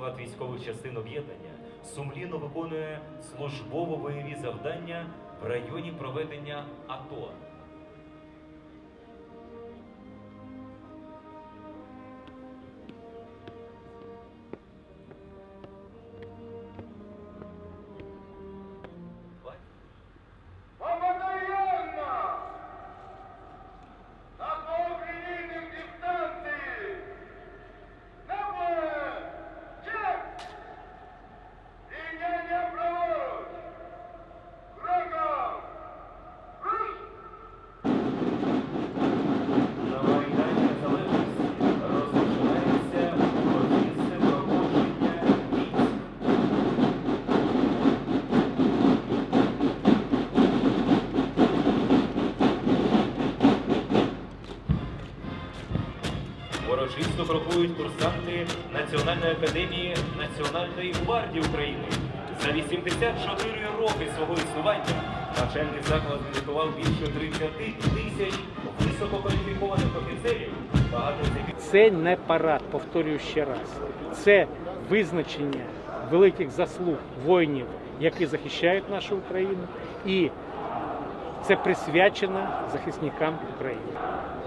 склад військових частин об'єднання сумлінно виконує службово-бойові завдання в районі проведення АТО. Урочисто крокують курсанти Національної академії Національної гвардії України. За 84 роки свого існування навчальний заклад підготував більше 30 тисяч висококваліфікованих офіцерів. Багато Це не парад, повторюю ще раз. Це визначення великих заслуг воїнів, які захищають нашу Україну, і це присвячено захисникам України.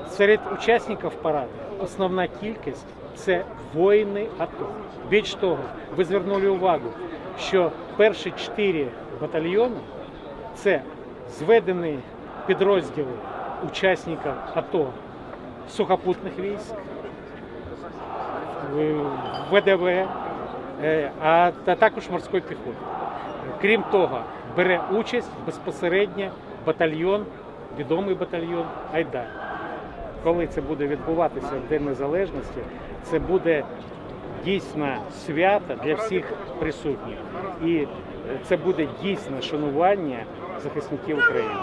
Серед учасників параду основна кількість це воїни АТО. Більш того, ви звернули увагу, що перші чотири батальйони це зведені підрозділи учасників АТО сухопутних військ, ВДВ, е, а також морської піхоти. Крім того, бере участь безпосередньо батальйон, відомий батальйон Айдар. Коли це буде відбуватися в День Незалежності, це буде дійсно свято для всіх присутніх. І е, це буде дійсне шанування захисників України.